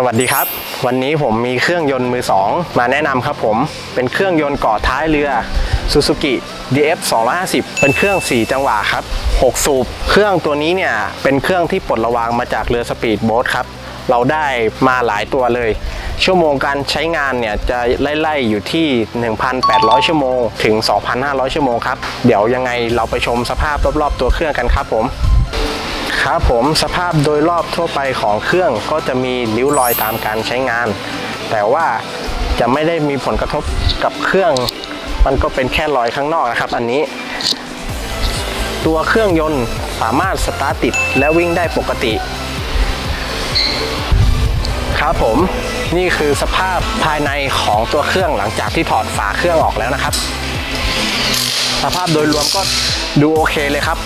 สวัสดีครับ วันนี้ผมมีเครื่องยนต์มือ 2 มาแนะนำครับผมเป็นเครื่องยนต์ก่อท้ายเรือ Suzuki DF 250 เป็นเครื่อง 4 จังหวะครับ 6 สูบ เครื่องตัวนี้เนี่ย เป็นเครื่องที่ปลดระวางมาจากเรือสปีดโบ๊ทครับ เราได้มาหลายตัวเลย ชั่วโมงการใช้งานเนี่ย จะไล่ๆอยู่ที่ 1,800 ชั่วโมง ถึง 2,500 ชั่วโมงครับ เดี๋ยวยังไงเราไปชมสภาพรอบๆ ตัวเครื่องกันครับผม ครับผมสภาพโดยรอบทั่วไปของเครื่องก็จะมีริ้วรอยตามการใช้งาน แต่ว่าจะไม่ได้มีผลกระทบกับเครื่อง มันก็เป็นแค่รอยข้างนอกนะครับ อันนี้ ตัวเครื่องยนต์สามารถสตาร์ทติดและวิ่งได้ปกติ ครับผมนี่คือสภาพภายในของตัวเครื่องหลังจากที่ถอดฝาเครื่องออกแล้วนะครับ สภาพโดยรวมก็ดูโอเคเลยครับ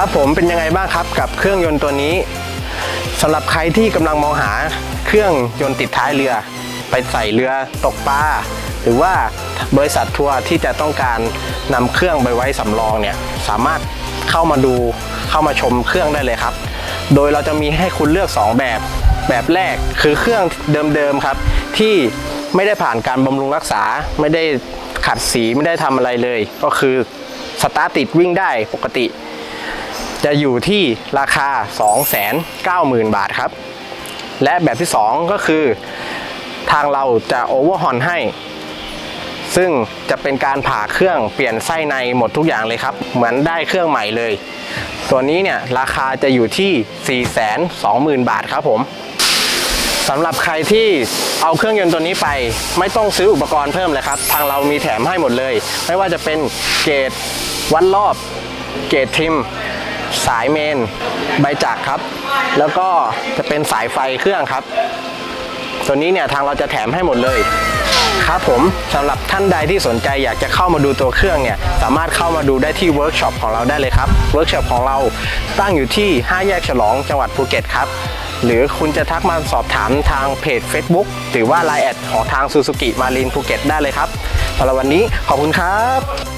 ครับผมเป็นยังไงบ้างครับกับเครื่องยนต์ตัวนี้สำหรับใครที่กำลังมองหาเครื่องยนต์ติดท้ายเรือ ไปใส่เรือตกปลาหรือว่าบริษัททัวร์ที่จะต้องการนำเครื่องไปไว้สำรองเนี่ยสามารถเข้ามาดูเข้ามาชมเครื่องได้เลยครับ โดยเราจะมีให้คุณเลือก 2 แบบแบบแรกคือเครื่องเดิมๆครับ ที่ไม่ได้ผ่านการบำรุงรักษา ไม่ได้ขัดสีไม่ได้ทำอะไรเลย ก็คือสตาร์ติดวิ่งได้ปกติ จะอยู่ที่ราคา 290,000 บาทครับ และแบบที่ 2 ก็คือ ทางเราจะโอเวอร์ฮอนให้ ซึ่งจะเป็นการผ่าเครื่องเปลี่ยนไส้ในหมดทุกอย่างเลยครับ เหมือนได้เครื่องใหม่เลย ตัวนี้เนี่ยราคาจะอยู่ที่ 420,000 บาทครับผมสำหรับใครที่เอาเครื่องยนต์ตัวนี้ไป ไม่ต้องซื้ออุปกรณ์เพิ่มเลยครับ ทางเรามีแถมให้หมดเลย ไม่ว่าจะเป็นเกจวัดรอบ เกจทิม สายเมนใบจักรครับ แล้วก็จะเป็นสายไฟเครื่องครับ ตัวนี้เนี่ยทางเราจะแถมให้หมดเลยครับผมสำหรับท่านใดที่สนใจอยากจะเข้ามาดูตัวเครื่องเนี่ยสามารถเข้ามาดูได้ที่เวิร์กช็อปของเราได้เลยครับเวิร์กช็อปของเราตั้งอยู่ที่ 5 แยกฉลองจังหวัดภูเก็ตครับ หรือคุณจะทักมาสอบถามทางเพจ Facebook หรือว่า Line แอดของทาง Suzuki Marine ภูเก็ตได้เลยครับสำหรับวันนี้ขอบคุณครับ